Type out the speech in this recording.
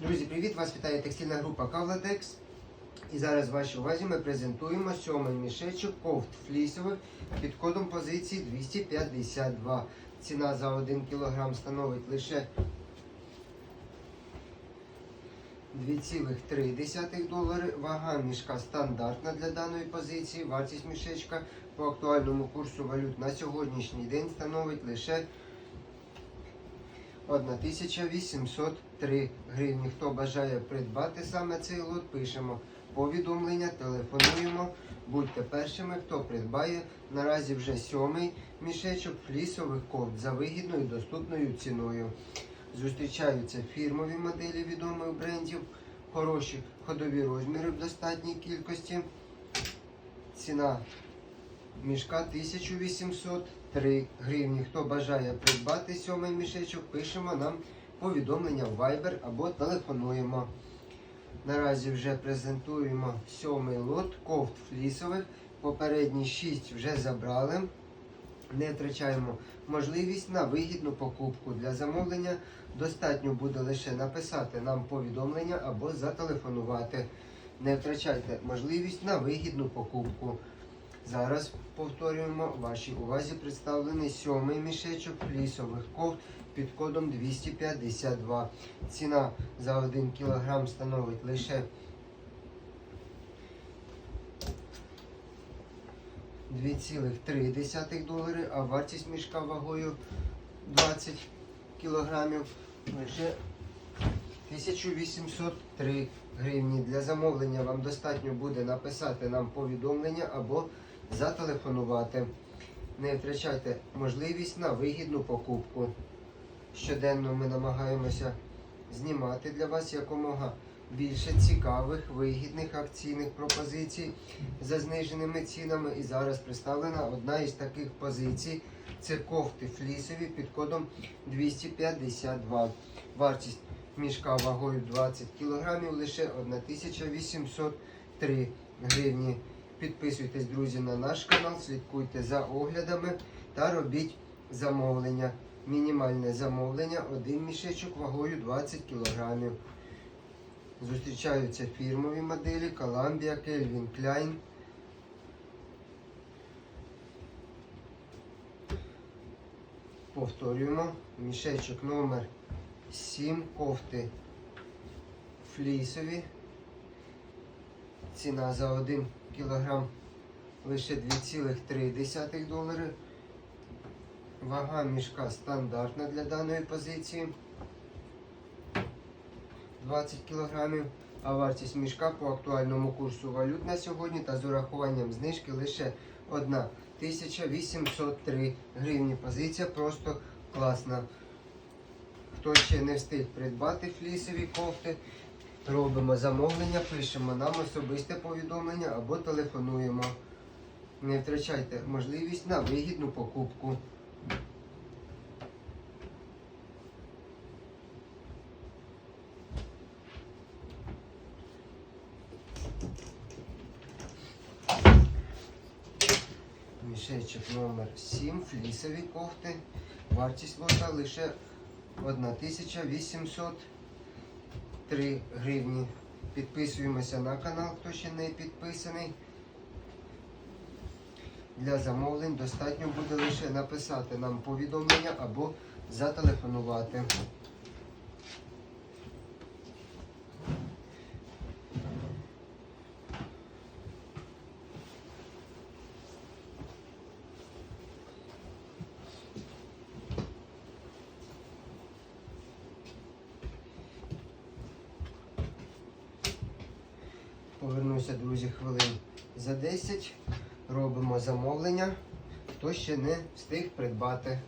Друзі, привіт! Вас вітає текстильна група Кавлатекс. І зараз вашій увазі ми презентуємо сьомий мішечок кофт флісових під кодом позиції 252. Ціна за 1 кг становить лише 2,3 долари. Вага мішка стандартна для даної позиції. Вартість мішечка по актуальному курсу валют на сьогоднішній день становить лише 1803 гривні. Хто бажає придбати саме цей лот, пишемо повідомлення, телефонуємо. Будьте першими, хто придбає. Наразі вже сьомий мішечок флісових кофт за вигідною доступною ціною. Зустрічаються фірмові моделі відомих брендів, хороші ходові розміри в достатній кількості. Ціна мішка 1803 гривні. Хто бажає придбати сьомий мішечок, пишемо нам повідомлення в Viber або телефонуємо. Наразі вже презентуємо сьомий лот кофт флісових. Попередні 6 вже забрали. Не втрачаємо можливість на вигідну покупку. Для замовлення достатньо буде лише написати нам повідомлення або зателефонувати. Не втрачайте можливість на вигідну покупку. Зараз повторюємо вашій увазі представлений сьомий мішечок флісових кофт під кодом 252. Ціна за 1 кг становить лише 2,3 долари, а вартість мішка вагою 20 кг лише 1803 гривні. Для замовлення вам достатньо буде написати нам повідомлення або зателефонувати. Не втрачайте можливість на вигідну покупку. Щоденно ми намагаємося знімати для вас якомога більше цікавих, вигідних акційних пропозицій за зниженими цінами. І зараз представлена одна із таких позицій. Це кофти флісові під кодом 252. Вартість мішка вагою 20 кг лише 1803 гривні. Підписуйтесь, друзі, на наш канал, слідкуйте за оглядами та робіть замовлення. Мінімальне замовлення один мішечок вагою 20 кг. Зустрічаються фірмові моделі Columbia, Calvin Klein. Повторюємо. Мішечок номер 7 кофти флісові. Ціна за 1 кг лише 2,3 долари. Вага мішка стандартна для даної позиції 20 кг. А вартість мішка по актуальному курсу валют на сьогодні та з урахуванням знижки лише 1803 гривні. Позиція просто класна. Хто ще не встиг придбати флісові кофти, робимо замовлення, пишемо нам особисте повідомлення або телефонуємо. Не втрачайте можливість на вигідну покупку. Мішечок номер 7 флісові кофти. Вартість лота лише 1803 гривні. Підписуємося на канал, хто ще не підписаний. Для замовлень достатньо буде лише написати нам повідомлення або зателефонувати. Повернуся, друзі, хвилин за 10. Робимо замовлення. Хто ще не встиг придбати.